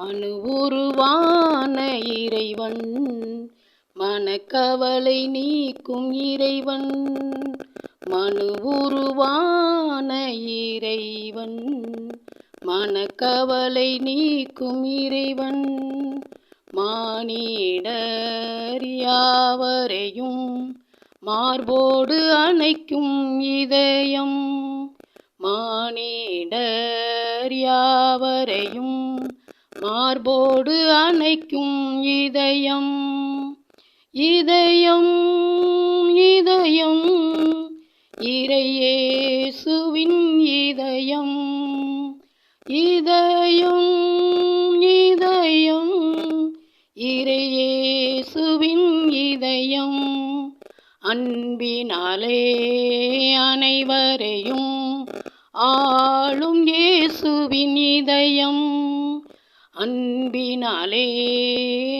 மனு உருவான இறைவன். மனக்கவலை நீக்கும் இறைவன். மனு உருவான இறைவன். மனக்கவலை நீக்கும் இறைவன். மானிடறியாவரையும் மார்போடு அணைக்கும் இதயம். மானிடறியாவரையும் மார்போடு அணைக்கும் இதயம். இதயம் இதயம் இறையேசுவின் இதயம். இதயம் இதயம் இறையேசுவின் இதயம். அன்பினாலே அனைவரையும் ஆளும் இயேசுவின் இதயம். அன்பினாலே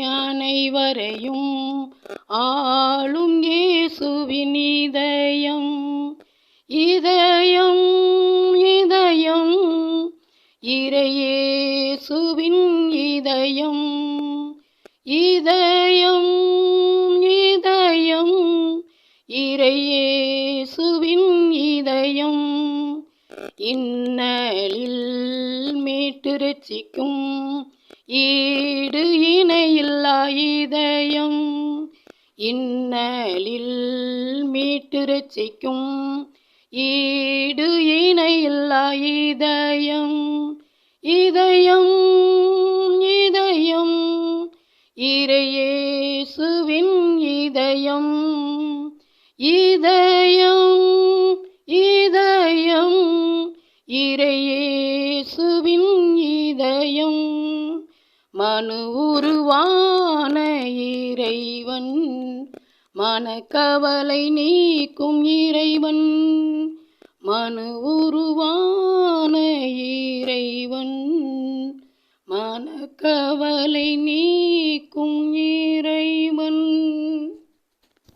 அனைவரையும் ஆளும் இயேசுவின் இதயம். இதயம் இதயம் இறையேசுவின் இதயம். இதயம் இதயம் இறையேசுவின் இதயம். இன்னலில் மீட்டு ரட்சிக்கும் ஈடு இணையில்லா இதயம். இன்னலில் மீட்டு ரட்சிக்கும் ஈடு இணையில்லா இதயம். இதயம் இதயம் இறையேசுவின் இதயம். இதயம் இதயம் இறையேசுவின் மறையும் மனு உருவான இறைவன். மனக்கவலை நீக்கும் இறைவன். மனு உருவான இறைவன். மனக்கவலை நீக்கும்